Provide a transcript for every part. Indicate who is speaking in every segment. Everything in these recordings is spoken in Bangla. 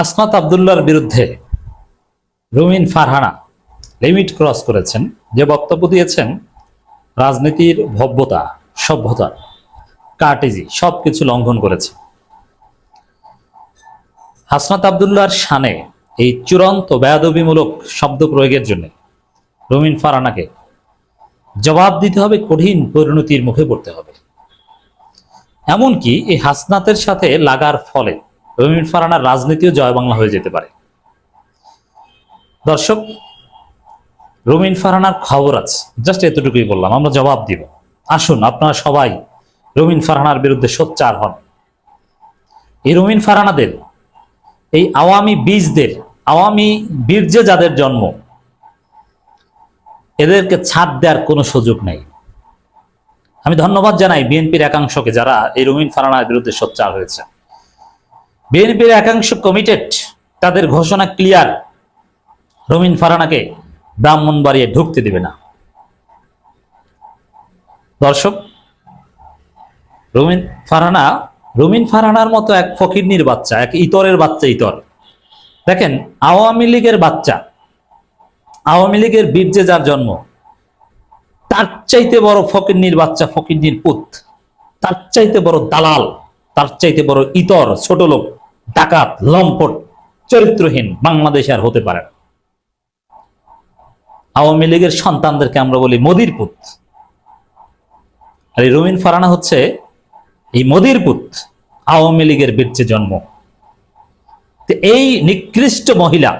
Speaker 1: আসমাত আবদুল্লার বিরুদ্ধে রুমিন ফারহানা লিমিট ক্রস করেছেন। যে বক্তব্য দিয়েছেন, রাজনীতির ভব্যতা, সভ্যতা, কার্টেজি, সবকিছু লঙ্ঘন করেছে। হাসনাত আবদুল্লার শানে এই চূড়ান্ত বেয়াদবিমূলক শব্দ প্রয়োগের জন্য রুমিন ফারহানাকে জবাব দিতে হবে, কঠিন পরিণতির মুখে পড়তে হবে। এমনকি এই হাসনাতের সাথে লাগার ফলে রবিন ফারানার রাজনীতিও জয় বাংলা হয়ে যেতে পারে। দর্শক রবিন ফারানার খবর আছে। জাস্ট এতটুকুই বললাম, আমরা জবাব দিব। আসুন, আপনারা সবাই রবিন ফারহানার বিরুদ্ধে সোচ্চার হন। এই রবিন ফারহানাদের এই আওয়ামী বীজদের, আওয়ামী বীর্যে যাদের জন্ম, এদেরকে ছাড় দেওয়ার কোনো সুযোগ নেই। আমি ধন্যবাদ জানাই বিএনপির একাংশকে যারা এই রুমিন ফারানার বিরুদ্ধে সোচ্চার হয়েছে। বিএনপির একাংশ কমিটেড তাদের ঘোষণা ক্লিয়ার রুমিন ফারানাকে ব্রাহ্মণবাড়িয়ে ঢুকতে দেবে না। দর্শক রুমিন ফারানা রুমিন ফারানার মতো এক ফকিরনির বাচ্চা, এক ইতরের বাচ্চা ইতর। দেখেন, আওয়ামী লীগের বাচ্চা, আওয়ামী লীগের বীর্যে যার জন্ম, তার চাইতে বড় ফকিরনির বাচ্চা ফকিরনির পুত, তার চাইতে বড় দালাল, তার চাইতে বড় ইতর, ছোট লোক। ডাকাত, লম্পট, চরিত্রহীন বাংলাদেশ আর হতে পারে না। আওয়ামী লীগের সন্তানদেরকে আমরা বলি মোদির পুত। আর এই রুমিন ফারানা হচ্ছে এই মোদির পুত, আওয়ামী লীগের বীর্যে জন্ম। এই নিকৃষ্ট মহিলা,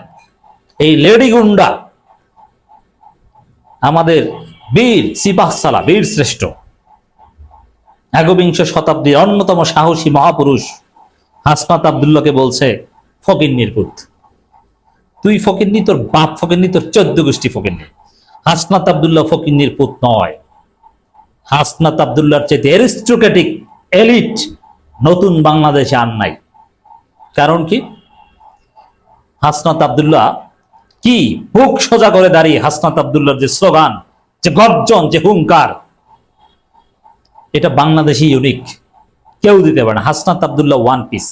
Speaker 1: এই লেডি গুন্ডা, আমাদের বীর সিপাহসালা বীর শ্রেষ্ঠ, একবিংশ শতাব্দীর অন্যতম সাহসী মহাপুরুষ হাসনাত আবদুল্লাহকে বলছে ফকিন্নির পুত তুই ফকিন্নি তোর বাপ ফকিন্নি তোর চোদ্দ গোষ্ঠী ফকিন্নি হাসনাত আবদুল্লাহ ফকিন্নির পুত নয়। হাসনাত আবদুল্লাহর চেয়ে অ্যারিস্টোক্রেটিক এলিট নতুন বাংলাদেশে আর নাই। কারণ কি? হাসনাত আবদুল্লাহ কি বুক সোজা করে দাঁড়িয়ে হাসনাত আবদুল্লাহর যে স্লোগান, যে গর্জন, যে হুঙ্কার, এটা বাংলাদেশি ইউনিক কেউ দিতে পারে না। হাসনাত আবদুল্লাহ ওয়ান পিস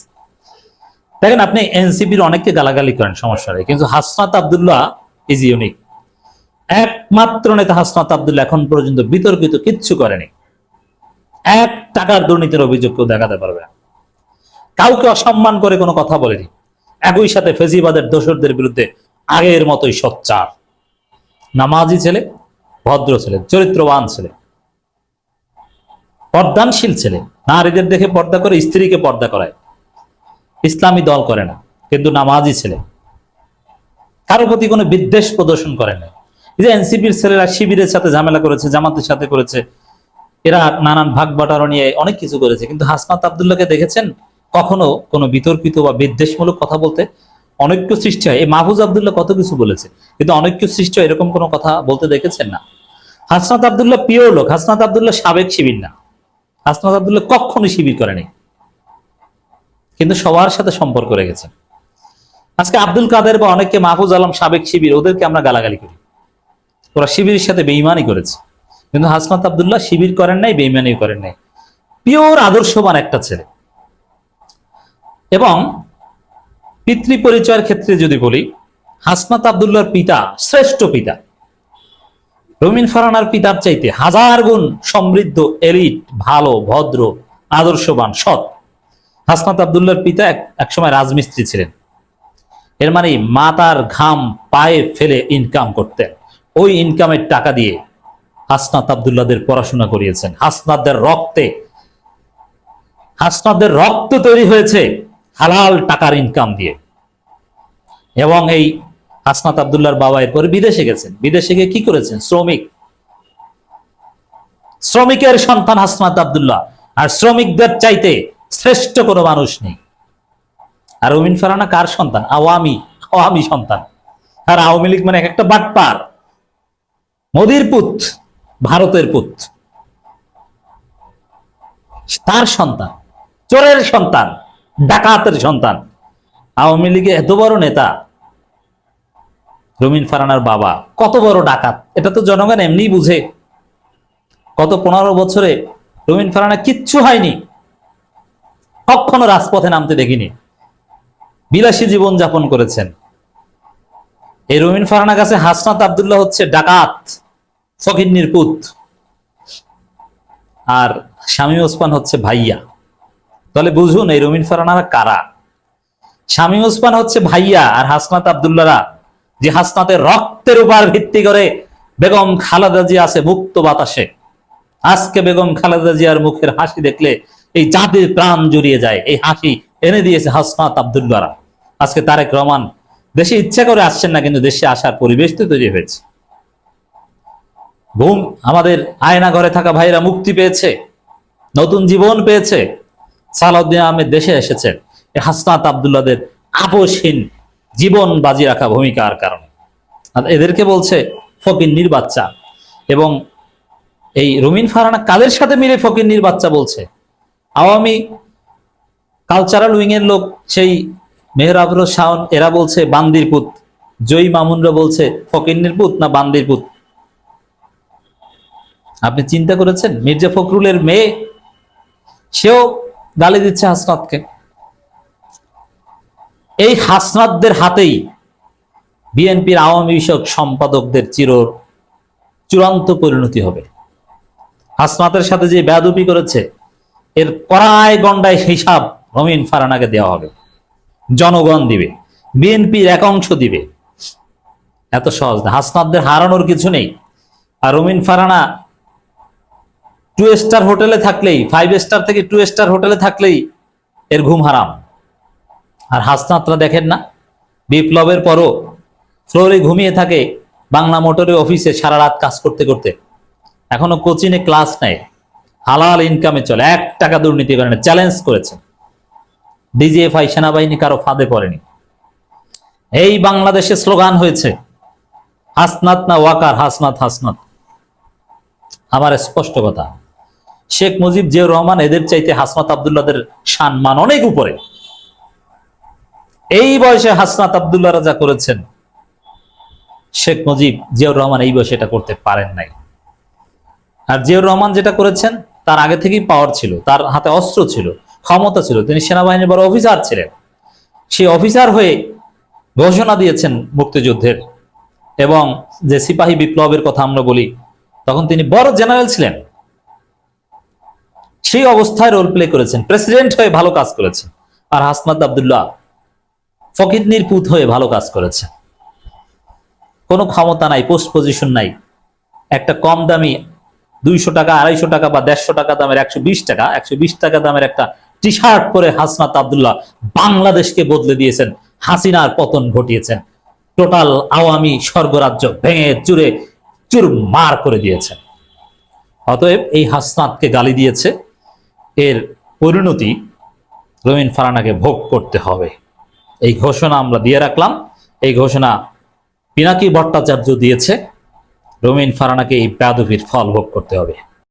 Speaker 1: দেখেন আপনি এনসিপির অনেককে গালাগালি করেন, সমস্যা নেই। কিন্তু হাসনাত আবদুল্লাহ ইজ ইউনিক একমাত্র নেতা হাসনাত আবদুল্লাহ এখন পর্যন্ত বিতর্কিত, কিচ্ছু করেনি। এক টাকার দুর্নীতির অভিযোগ কেউ দেখাতে পারবে না। কাউকে অসম্মান করে কোনো কথা বলেনি। একই সাথে ফেজিবাদের দোসরদের বিরুদ্ধে আগের মতোই সোচ্চার। নামাজি ছেলে, ভদ্র ছেলে, চরিত্রবান ছেলে। পর্দানশীল ছেলে। নারীদের দেখে পর্দা করে, স্ত্রীকে পর্দা করায়। ইসলামী দল করে না, কিন্তু নামাজি ছেলে। কারও প্রতি কোনো বিদ্বেষ প্রদর্শন করে না। যে এনসিপির ছেলেরা শিবিরের সাথে ঝামেলা করেছে, জামাতের সাথে করেছে, এরা নানান ভাগ বাটারো নিয়ে অনেক কিছু করেছে, কিন্তু হাসনাত আবদুল্লাহকে দেখেছেন কখনো কোনো বিতর্কিত বা বিদ্বেষমূলক কথা বলতে? অনৈক্য সৃষ্টি হয়। এই মাহফুজ আবদুল্লাহ কত কিছু বলেছে, কিন্তু অনৈক্য সৃষ্টি হয় এরকম কোনো কথা বলতে দেখেছেন না। হাসনাত আবদুল্লাহ পিওর লোক, হাসনাত আবদুল্লাহ সাবেক শিবির না। হাসনাত আবদুল্লাহ কখনো শিবির করেনি। কিন্তু সবার সাথে সম্পর্ক রেখেছেন আজকে আব্দুল কাদের বা অনেককে মাহফুজ আলম সাবেক শিবির, ওদেরকে আমরা গালাগালি করি। ওরা শিবিরের সাথে বেইমানি করেছে। কিন্তু হাসনাত আবদুল্লাহ শিবির করেন নাই বেইমানিও করেন নাই। পিওর আদর্শবান একটা ছেলে। এবং পিতৃ পরিচয়ের ক্ষেত্রে যদি বলি, হাসনাত আবদুল্লাহর পিতা শ্রেষ্ঠ পিতা। রমিন ফারানার পিতার চাইতে হাজার গুণ সমৃদ্ধ, এলিট, ভালো, ভদ্র, আদর্শবান, সৎ। হাসনাত আবদুল্লাহর পিতা এক- একসময় রাজমিস্ত্রি ছিলেন। এর মানে মাতার ঘাম পায়ে ফেলে ইনকাম করতেন। ওই ইনকামের টাকা দিয়ে হাসনাত আবদুল্লাদের পড়াশোনা করিয়েছেন। হাসনাতদের রক্তে হাসনাতদের রক্ত তৈরি হয়েছে হালাল টাকার ইনকাম দিয়ে। এবং এই হাসনাত আবদুল্লাহর বাবা এরপরে বিদেশে গেছেন। বিদেশে গিয়ে কি করেছেন? শ্রমিক। শ্রমিকের সন্তান হাসনাত আবদুল্লাহ। আর শ্রমিকদের চাইতে শ্রেষ্ঠ কোনো মানুষ নেই। আর অমিন ফারানা কার সন্তান? আওয়ামী আওয়ামী সন্তান। আর আওয়ামী লীগ মানে এক একটা বাটপার। মোদির পুত, ভারতের পুত। তার সন্তান, চোরের সন্তান, ডাকাতের সন্তান। আওয়ামী লীগে এত বড় নেতা রমিন ফারানার বাবা, কত বড় ডাকাত? এটা তো জনগণ এমনিই বুঝে। গত পনেরো বছরে রমিন ফারানা কিচ্ছু হয়নি। কখনো রাজপথে নামতে দেখিনি। বিলাসী জীবন যাপন করেছেন। এই রমিন ফারানা কাছে হাসনাত আবদুল্লাহ হচ্ছে ডাকাত, ফকিন্নির পুত। আর শামীম ওসমান হচ্ছে ভাইয়া। তাহলে বুঝুন, এই রমিন ফারানারা কারা? শামীম ওসমান হচ্ছে ভাইয়া আর হাসনাত আবদুল্লাহরা যে হাসনাতের রক্তের উপর ভিত্তি করে বেগম খালেদা জিয়া আছে মুক্ত বাতাসে। আজকে বেগম খালেদা জিয়ার মুখের হাসি দেখলে এই জাতির প্রাণ জুড়িয়ে যায়, এই হাসি এনে দিয়েছে হাসনাত আবদুল্লাহরা আজকে তারেক রহমান দেশে ইচ্ছা করে আসছেন না, কিন্তু দেশে আসার পরিবেশ তো তৈরি হয়েছে। ঘুম আমাদের আয়না ঘরে থাকা ভাইরা মুক্তি পেয়েছে, নতুন জীবন পেয়েছে। সালাউদ্দিন আহমেদ দেশে এসেছেন হাসনাত আবদুল্লাদের আপোষহীন জীবন বাজি রাখা ভূমিকার কারণে। এদেরকে বলছে ফকিন্নির বাচ্চা এবং এই রুমিন ফারানা কাদের সাথে মিলে ফকিন্নির বাচ্চা বলছে? আওয়ামী কালচারাল উইং এর লোক সেই মেহরাবর শাওন, এরা বলছে বান্দির পুত। জয়ী মামুনরা বলছে ফকিন্নির পুত না বান্দির পুত। আপনি চিন্তা করেছেন? মির্জা ফখরুলের মেয়ে, সেও গালি দিচ্ছে হাসনাতকে। এই হাসনাতদের হাতেই বিএনপির আওয়ামী বিষয়ক সম্পাদকদের চির চূড়ান্ত পরিণতি হবে। হাসনাতের সাথে যে বেয়াদুপি করেছে এর কড়ায় গন্ডায় হিসাব রমিন ফারানাকে দেওয়া হবে। জনগণ দিবে, বিএনপির এক অংশ দিবে। এত সহজ না। হাসনাতদের হারানোর কিছু নেই। আর রমিন ফারানা টু স্টার হোটেলে থাকলেই ফাইভ স্টার থেকে টু স্টার হোটেলে থাকলেই এর ঘুম হারাম। আর হাসনাতরা দেখেন না, বিপ্লবের পরও ফ্লোরে ঘুমিয়ে থাকে বাংলা মোটরের অফিসে সারা রাত কাজ করতে করতে। এখনও কোচিনে ক্লাস নেয়। হালাল ইনকামে চলে। এক টাকা দুর্নীতি করে না চ্যালেঞ্জ করেছে। ডিজিএফআই সেনাবাহিনী কারও ফাঁদে পড়েনি। এই বাংলাদেশে স্লোগান হয়েছে, হাসনাত না ওয়াকার, হাসনাত হাসনাত। আমার স্পষ্ট কথা, শেখ মুজিব জিয়াউর রহমান এদের চাইতে হাসনাত আবদুল্লাদের সম্মান অনেক উপরে। এই বয়সে হাসনাত আবদুল্লাহ যা করেছেন, শেখ মুজিব জিয়াউর রহমান এই বয়সে এটা করতে পারেন নাই। আর জিয়াউর রহমান যেটা করেছেন তার আগে থেকেই পাওয়ার ছিল, তার হাতে অস্ত্র ছিল, ক্ষমতা ছিল, তিনি সেনাবাহিনীর বড় অফিসার ছিলেন। সেই অফিসার হয়ে ঘোষণা দিয়েছেন মুক্তিযুদ্ধের এবং যে সিপাহী বিপ্লবের কথা আমরা বলি, তখন তিনি বড় জেনারেল ছিলেন। সেই অবস্থায় রোল প্লে করেছেন প্রেসিডেন্ট হয়ে ভালো কাজ করেছেন, আর হাসনাত আবদুল্লাহ ফকিদনির পুত হয়ে ভালো কাজ করেছে কোনো ক্ষমতা নাই পোস্ট পজিশন নাই, একটা কম দামি দুইশো টাকা, আড়াইশো টাকা বা দেড়শো টাকা দামের একশো বিশ টাকা, একশো বিশ টাকা দামের একটা টি শার্ট পরে হাসনাত আবদুল্লাহ বাংলাদেশকে বদলে দিয়েছেন, হাসিনার পতন ঘটিয়েছেন। টোটাল আওয়ামী স্বর্গরাজ্য ভেঙে চুরে চুর মার করে দিয়েছেন। অতএব এই হাসনাতকে গালি দিয়েছে। এর পরিণতি রবিন ফারানাকে ভোগ করতে হবে। এই ঘোষণা আমরা দিয়ে রাখলাম। এই ঘোষণা পিনাকি ভট্টাচার্য দিয়েছে। রমিন ফারানাকে এই প্রাদুভির ফল ভোগ করতে হবে।